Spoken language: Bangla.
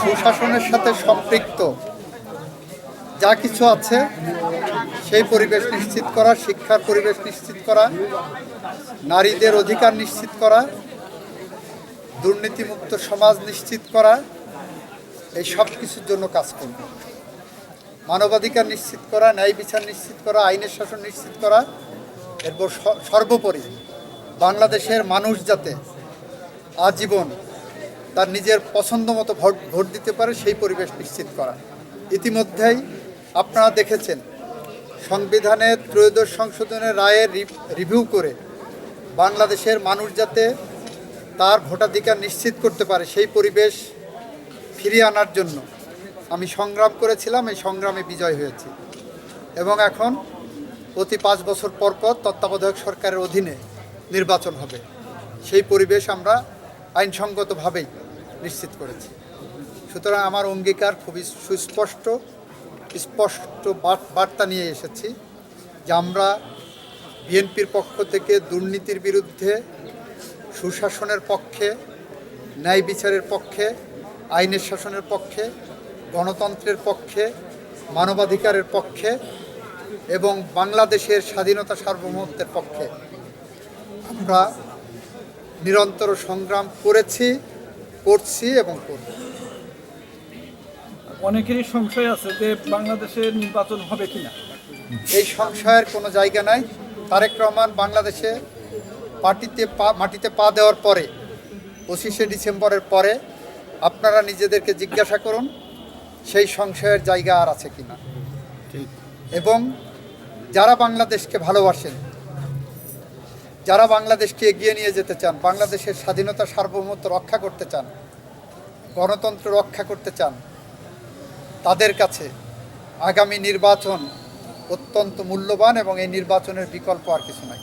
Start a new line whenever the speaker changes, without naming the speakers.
সুশাসনের সাথে সম্পৃক্ত। যা কিছু আছে, সেই পরিবেশ নিশ্চিত করা, শিক্ষার পরিবেশ নিশ্চিত করা, নারীদের অধিকার নিশ্চিত করা, দুর্নীতিমুক্ত সমাজ নিশ্চিত করা, এই সব কিছুর জন্য কাজ করব। মানবাধিকার নিশ্চিত করা, ন্যায় বিচার নিশ্চিত করা, আইনের শাসন নিশ্চিত করা, এরপর সর্বোপরি বাংলাদেশের মানুষ যাতে আজীবন তার নিজের পছন্দ মতো ভোট ভোট দিতে পারে সেই পরিবেশ নিশ্চিত করা। ইতিমধ্যেই আপনারা দেখেছেন সংবিধানের ত্রয়োদশ সংশোধনের রায়ের রিভিউ করে বাংলাদেশের মানুষ যাতে তার ভোটাধিকার নিশ্চিত করতে পারে সেই পরিবেশ ফিরিয়ে আনার জন্য আমি সংগ্রাম করেছিলাম, এই সংগ্রামে বিজয় হয়েছি। এবং এখন প্রতি পাঁচ বছর পর পর তত্ত্বাবধায়ক সরকারের অধীনে নির্বাচন হবে। সেই পরিবেশ আমরা আইনসঙ্গতভাবেই নিশ্চিত করেছি। সুতরাং আমার অঙ্গীকার খুবই সুস্পষ্ট, স্পষ্ট বার- বার্তা নিয়ে এসেছি যে আমরা বিএনপির পক্ষ থেকে দুর্নীতির বিরুদ্ধে, সুশাসনের পক্ষে, ন্যায় বিচারের পক্ষে, আইনের শাসনের পক্ষে, গণতন্ত্রের পক্ষে, মানবাধিকারের পক্ষে এবং বাংলাদেশের স্বাধীনতা সার্বভৌমত্বের পক্ষে আমরা নিরন্তর সংগ্রাম করেছি করছি এবং করব।
অনেকেরই সংশয় আছে যে বাংলাদেশে নির্বাচন হবে কিনা।
এই সংশয়ের কোনো জায়গা নাই। তারেক রহমান বাংলাদেশে পার্টিতে পা মাটিতে পা দেওয়ার পরে পঁচিশে ডিসেম্বরের পরে আপনারা নিজেদেরকে জিজ্ঞাসা করুন সেই সংশয়ের জায়গা আর আছে কিনা। এবং যারা বাংলাদেশকে ভালোবাসেন যারা বাংলাদেশকে এগিয়ে নিয়ে যেতে চান, বাংলাদেশের স্বাধীনতা সার্বভৌমত্ব রক্ষা করতে চান, গণতন্ত্র রক্ষা করতে চান, তাদের কাছে আগামী নির্বাচন অত্যন্ত মূল্যবান এবং এই নির্বাচনের বিকল্প আর কিছু নাই।